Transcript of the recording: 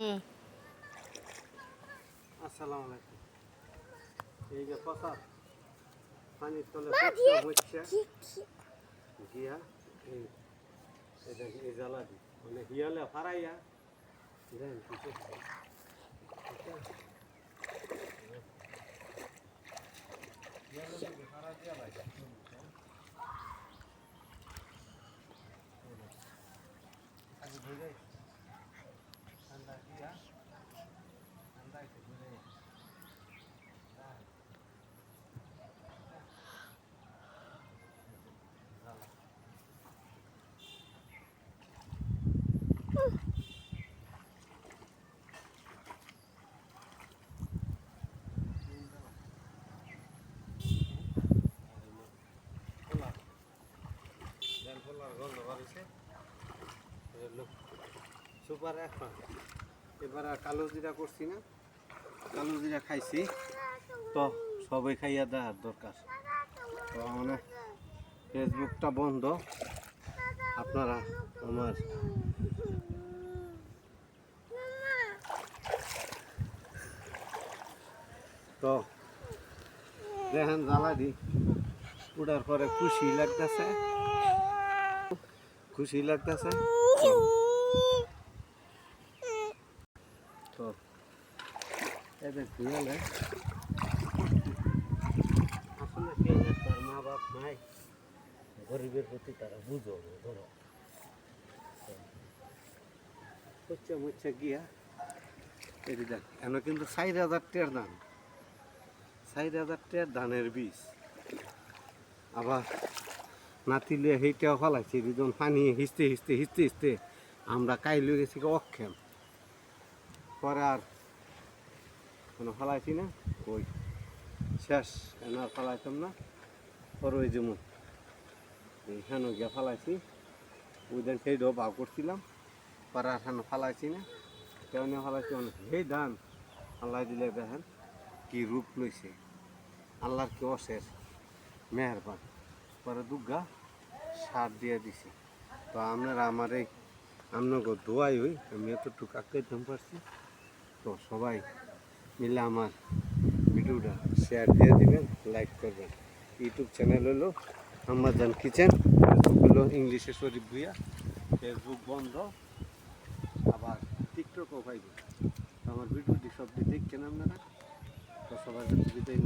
হুম। আসসালামু আলাইকুম। এই যে কথা পানির তলে হচ্ছে। গিয়া এটা এই জ্বালা দি মানে হিয়ালে ফারাইয়া দেন কি হিয়ালে ফারা দিয়া লাগে। আগে ধরে ঠান্ডা দিয়া ঠান্ডা একটু ধরে খোলা দেন খোলার সুপার এখন। করছি না। খাইছি। তো সবাই খাইয়া দরকার। তো মানে ফেসবুকটা বন্ধ। আপনারা আমার তো দেখেন জ্বালা দি উড়ার পরে খুশি লাগতেছে। খুশি লাগতেছে? তো পেঁয়াজের তার মা নাই, গরিবের প্রতি তারা বুঝো, ধরো। হচ্ছে মুচ্ছে গিয়া কিন্তু চার হাজার টের দাম চার হাজার টের ধানের বীজ। আবার নাতিলে সেইটাও ফলাইছি দুজন পানি হিসতে হিসতে হিসতে হিসতে আমরা কাইলে গেছি অক্ষেম। পরে আর কোনো ফলাইছি না? ওই শেষ, কেন আর ফলাইতাম না? পরে ওই যেমন এইখানে গিয়ে ফলাইছি। ওই দিন সেইটাও বাউ করছিলাম। পরে আর খানো ফলাইছি না। কেমন ফলাইছি অনেক। সেই ধান আল্লাহ দিলে দেখেন কি রূপ লইছে। আল্লাহর কি অশেষ মেহরবান। পরে দুর্গা সার দিয়ে দিছি। তো আপনারা আমার এই আপনাকে দোয়াই হই, আমি এত এতটুকু আঁকাইতাম পারছি। তো সবাই মিলে আমার ভিডিওটা শেয়ার দিয়ে দিবেন লাইক করবেন। ইউটিউব চ্যানেল হলো আমাজান কিচেন ফেসবুক হলো ইংলিশে শরীফ ভুইয়া ফেসবুক বন্ধ, আবার টিকটকও পাইবেন তো আমার ভিডিওটি সব দেখছেন আপনারা, তো সবার কাছে বিদায়